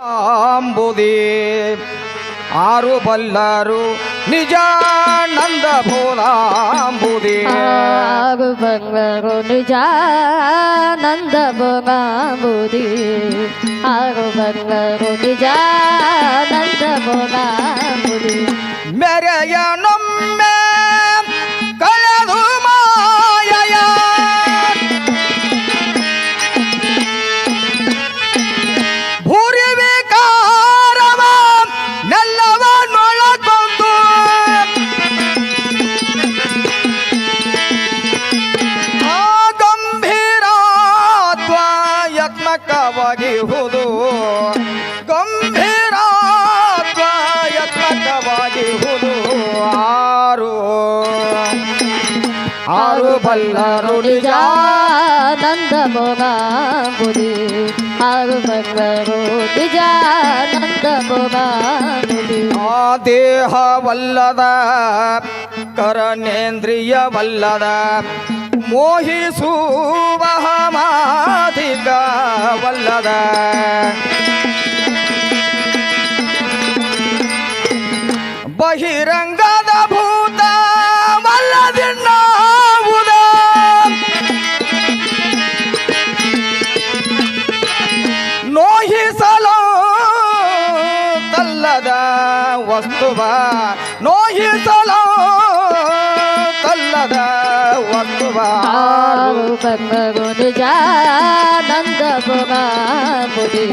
ಅಂಬುದಿ ಆರು ಬಲ್ಲರು ನಿಜಾನಂದ ನಂದ ಆರು ಬಲ್ಲರು ನಿಜಾನಂದ ನಂದ ಆರು ಬಲ್ಲರು ನಿಜಾನಂದ ನಂದ ಬುದಿ ಗಂಭೀರಾತ್ಮಯತ್ಮಕವಾಗಿ ಹುದು ಆರು. ಆರು ಬಲ್ಲರು ನಿಜ. ನಂದ ಬುದಿ ಆರು ಬಲ್ಲರು ನಿಜ. ನಂದ ಬುದಿ ಆ ದೇಹವಲ್ಲದ ಕರನೇಂದ್ರಿಯವಲ್ಲದ ಮೋಹಿಸುವ ಮಾಧಿಕವಲ್ಲದ ಬಹಿರಂಗದ ಭೂತ ವಲ್ಲದಿನ್ನಾವುದ ನೋಹಿಸಲು ತಲ್ಲದ ವಸ್ತುವ ನೋಹಿಸಲು ತಲ್ಲದ ವಸ್ತುವ. ನಿಜ ನಂದ ಬುದಿ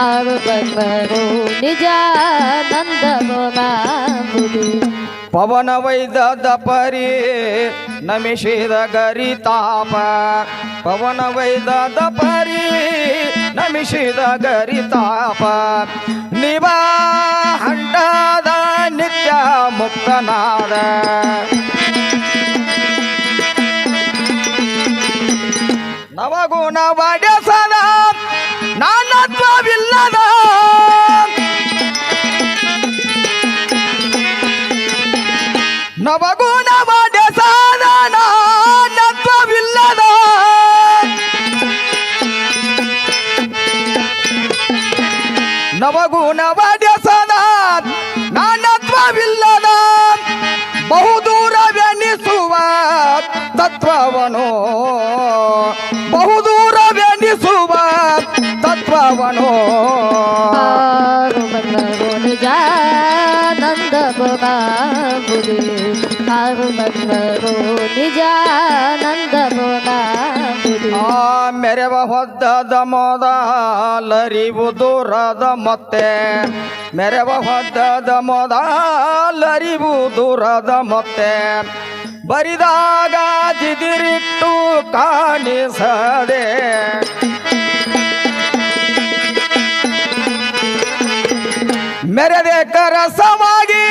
ಆರು ಬಂದರು ನಿಜ ನಂದ ಬುದಿ ಪವನ ವೈದ ಪರಿ ನಮಿಷಿದ ಗರಿತಾಪ. ಪವನ ವೈದ ಪರಿ ನಮಿಷಿದ ಗರಿತಾಪ. ನಿವ ಹಂಡದ ನಿತ್ಯ ಮುಕ್ತನಾದ. ನವಗುಣ ನವಗುಣ ಸಾಧನ ನಾನತ್ವವಿಲ್ಲದ ನವಗುಣವಾದ ವಡೆಸದ ನಾನತ್ವವಿಲ್ಲದ ಬಹುದೂರವೆನಿಸುವ ತತ್ವವನು. ಬಹುದೂರವೆನಿಸುವ ತತ್ವವನು. ನಂದ ಬುದಿ ನಿಜಾನಂದರುಣಾಗುರಿ ಆ ಮೆರವ ಹೊದ್ದದ ಮೊದಲರಿವು ದೂರದ ಮತ್ತೆ. ಮೆರವ ಹೊದ್ದದ ಮೊದಲರಿವು ದೂರದ ಮತ್ತೆ. ಬರಿದಾಗ ಜಿದಿರಿಟ್ಟು ಕಾಣಿಸದೆ. ಮೆರೆದೆ ಕರಸವಾಗಿ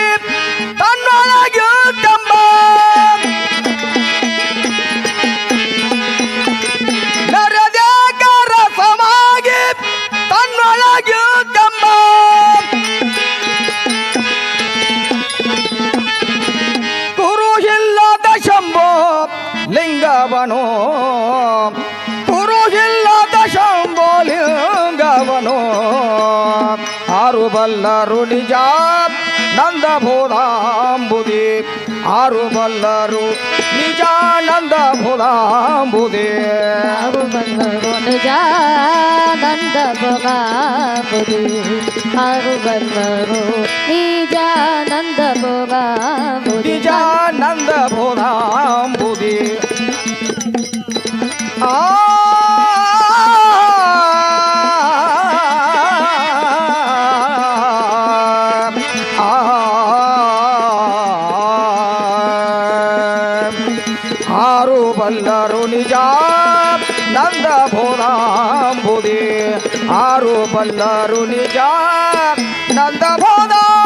ಲಿಂಗವನು ಕುರು ಇಲ್ಲದ ಶಂಭೋ ಲಿಂಗವನು ಆರು ಬಲ್ಲರು ನಿಜ ನಂದ ಬೋಧಾಂಬುದಿ ಆರು ಬಲ್ಲರು ನಿಜ ನಂದ ಬೋಧಾಂಬುದಿ ಆರು ಬಲ್ಲರು ನಿಜ ನಂದ ಬುದಿ ಆರು ಬಲ್ಲರು ನಿಜ ನಂದ ಬುದಿ ನಿಜ ನಂದ ಬೋಧಾಂಬುದಿ ಆರು ಬಲ್ಲರು ನಿಜ ನಂದ ಬೋಧ.